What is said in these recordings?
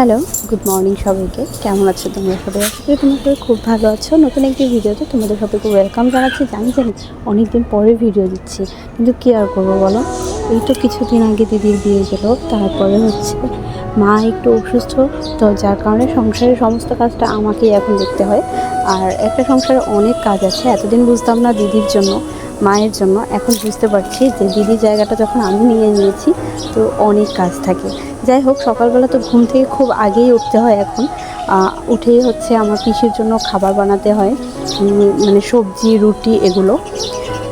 Hello, good morning সবাইকে। কেমন আছো তোমরা সবাই? করি তোমরা সবাই খুব ভালো আছো। নতুন একটি ভিডিওতে তোমাদের সবাইকে ওয়েলকাম জানাচ্ছি। জানি জানি অনেকদিন পরে ভিডিও দিচ্ছি, কিন্তু কী আর করব বলো? এই তো কিছুদিন আগে দিদির বিয়ে গেল, তারপরে হচ্ছে মা একটু অসুস্থ, তো যার কারণে সংসারের সমস্ত কাজটা আমাকেই এখন দেখতে হয়। আর একটা সংসারে অনেক কাজ আছে, এতদিন বুঝতাম না দিদির জন্য, মায়ের জন্য। এখন বুঝতে পারছি যে দিদির জায়গাটা যখন আমি নিয়ে নিয়েছি, তো অনেক কাজ থাকে। যাই হোক, সকালবেলা তো ঘুম থেকে খুব আগেই উঠতে হয় এখন। উঠেই হচ্ছে আমার পিসির জন্য খাবার বানাতে হয় মানে সবজি, রুটি এগুলো।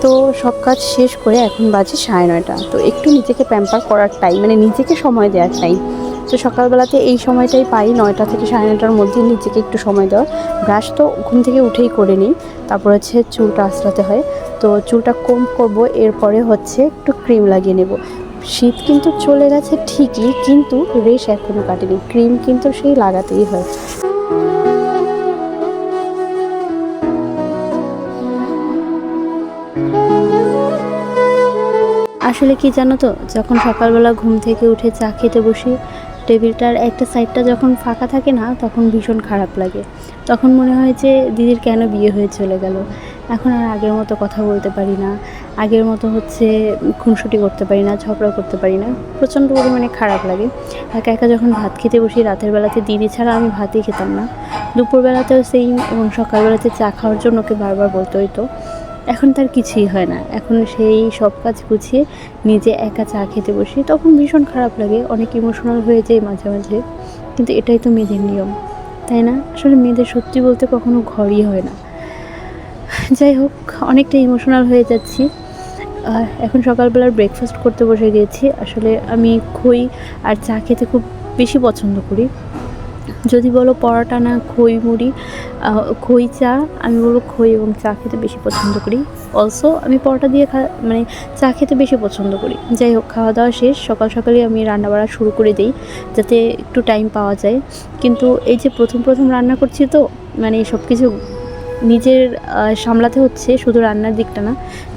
তো সব কাজ শেষ করে এখন বাজে সাড়ে নয়টা। তো একটু নিজেকে প্যাম্পার করার টাইম মানে নিজেকে সময় দেওয়ার টাইম তো সকালবেলাতে এই সময়টাই পাই, নয়টা থেকে সাড়ে নয়টার মধ্যে নিজেকে একটু সময় দেওয়ার। ব্রাশ তো ঘুম থেকে উঠেই করে নিই, তারপর হচ্ছে চুলটা আঁচড়াতে হয়। তো চুলটা কম করব, এরপরে হচ্ছে একটু ক্রিম লাগিয়ে নেব। শীত কিন্তু চলে গেছে ঠিকই, কিন্তু রেশ এখনও কাটেনি। ক্রিম কিন্তু সেই লাগাতেই হয়। আসলে কি জানো তো, যখন সকালবেলা ঘুম থেকে উঠে চা খেতে বসি টেবিলটার একটা সাইডটা যখন ফাঁকা থাকে না, তখন ভীষণ খারাপ লাগে। তখন মনে হয় যে, দিদির কেন বিয়ে হয়ে চলে গেল? এখন আর আগের মতো কথা বলতে পারি না। আগের মতো হচ্ছে খুনসুটি করতে পারি না ঝগড়া করতে পারি না। প্রচণ্ড পরিমাণে খারাপ লাগে। একা একা যখন ভাত খেতে বসি, রাতের বেলাতে দিদি ছাড়া আমি ভাতই খেতাম না। দুপুরবেলাতেও সেই এবং সকালবেলাতে চা খাওয়ার জন্য ওকে বারবার বলতে হইতো। এখন তার কিছুই হয় না। এখন সেই সব কাজ গুছিয়ে নিজে একা চা খেতে বসি। তখন ভীষণ খারাপ লাগে, অনেক ইমোশনাল হয়ে যায় মাঝে মাঝে। কিন্তু এটাই তো মেয়েদের নিয়ম, তাই না? আসলে মেয়েদের সত্যি বলতে কখনো ঘরই হয় না। যাই হোক অনেকটা ইমোশনাল হয়ে যাচ্ছি। এখন সকালবেলার ব্রেকফাস্ট করতে বসে গিয়েছি আসলে আমি খই আর চা খেতে খুব বেশি পছন্দ করি। যদি বলো পরোটা না খই মুড়ি খই চা, আমি বলব খই এবং চা খেতে বেশি পছন্দ করি। অলসো আমি পরোটা দিয়ে খা মানে চা খেতে বেশি পছন্দ করি। যাই হোক, খাওয়া দাওয়া শেষ, সকাল সকালে আমি রান্না বাড়া শুরু করে দিই, যাতে একটু টাইম পাওয়া যায়। কিন্তু এই যে প্রথম প্রথম রান্না করছি তো মানে সব কিছু নিজের সামলাতে হচ্ছে, শুধু রান্নার দিকটা না,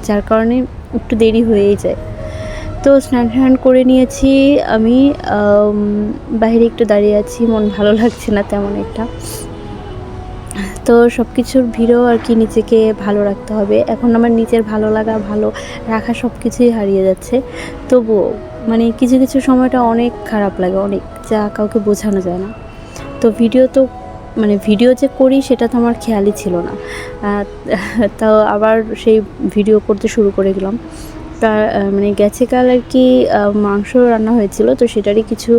যার কারণে একটু দেরি হয়েই যায়। তো স্নান টান করে নিয়েছি। আমি বাইরে একটু দাঁড়িয়ে আছি, মন ভালো লাগছে না তেমন একটা। তো সব কিছুর ভিড়েও আর কি নিজেকে ভালো রাখতে হবে। এখন আমার নিজের ভালো লাগা, ভালো রাখা সব কিছুই হারিয়ে যাচ্ছে। তবুও মানে কিছু কিছু সময়টা অনেক খারাপ লাগে, অনেক, যা কাউকে বোঝানো যায় না। তো ভিডিও তো মানে ভিডিও যে করি সেটা তো আমার খেয়ালই ছিল না। আহ, তো আবার সেই ভিডিও করতে শুরু করে তার আহ, মানে গেছে কাল আর কি মাংস রান্না হয়েছিল তো সেটারই কিছু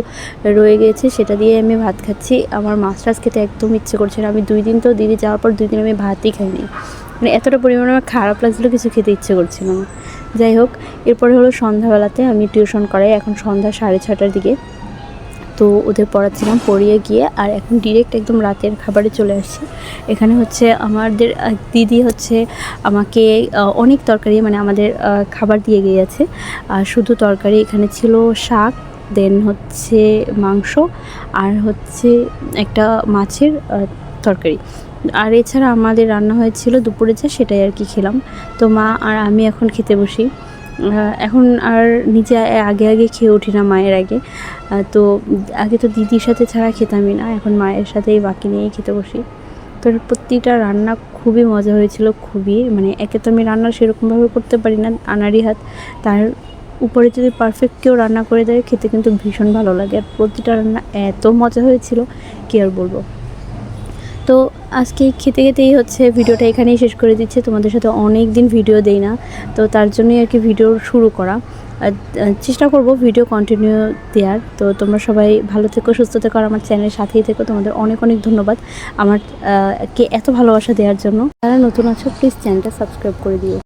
রয়ে গেছে। সেটা দিয়ে আমি ভাত খাচ্ছি। আমার মাছ টাছ খেতে একদম ইচ্ছে করছে না। আমি দুই দিন তো দিদি যাওয়ার পর দুই দিন আমি ভাতই খাইনি। মানে এতটা পরিমাণে আমার খারাপ লাগছিল কিছু খেতে ইচ্ছে করছিল না। যাই হোক এরপরে হলো সন্ধ্যাবেলাতে আমি টিউশন করাই। এখন সন্ধ্যা সাড়ে ছটার দিকে। তো ওদের পড়াচ্ছিলাম, পড়িয়ে গিয়ে আর এখন ডিরেক্ট একদম রাতের খাবারে চলে আসছি। এখানে হচ্ছে আমাদের দিদি হচ্ছে আমাকে অনেক তরকারি মানে আমাদের খাবার দিয়ে গিয়েছে। আর শুধু তরকারি এখানে ছিল শাক দেন হচ্ছে মাংস আর হচ্ছে একটা মাছের তরকারি। আর এছাড়া আমাদের রান্না হয়েছিল দুপুরে যা সেটাই আর কি খেলাম। তো মা আর আমি এখন খেতে বসি। এখন আর নিজে আগে আগে খেয়ে উঠি না মায়ের আগে। তো আগে তো দিদির সাথে ছাড়া খেতামই না, এখন মায়ের সাথেই বাকি নিয়েই খেতে বসি। তো প্রতিটা রান্না খুবই মজা হয়েছিল, খুবই। মানে একে তো আমি রান্না সেরকমভাবে করতে পারি না আনারি হাত। তার উপরে যদি পারফেক্ট কেউ রান্না করে দেয়, খেতে কিন্তু ভীষণ ভালো লাগে। আর প্রতিটা রান্না এত মজা হয়েছিল, কি আর বলব। তো আজকে খেতে খেতেই হচ্ছে, ভিডিওটা এখানেই শেষ করে দিচ্ছে। তোমাদের সাথে অনেক দিন ভিডিও দেই না, তো তার জন্যই আর কি ভিডিও শুরু করা। চেষ্টা করব ভিডিও কন্টিনিউ দেওয়ার। তো তোমরা সবাই ভালো থেকো, সুস্থ থেকো, আর আমার চ্যানেলের সাথেই থেকো। তোমাদের অনেক অনেক ধন্যবাদ আমার কে এত ভালোবাসা দেওয়ার জন্য। যারা নতুন আছো প্লিজ চ্যানেলটা সাবস্ক্রাইব করে দিও।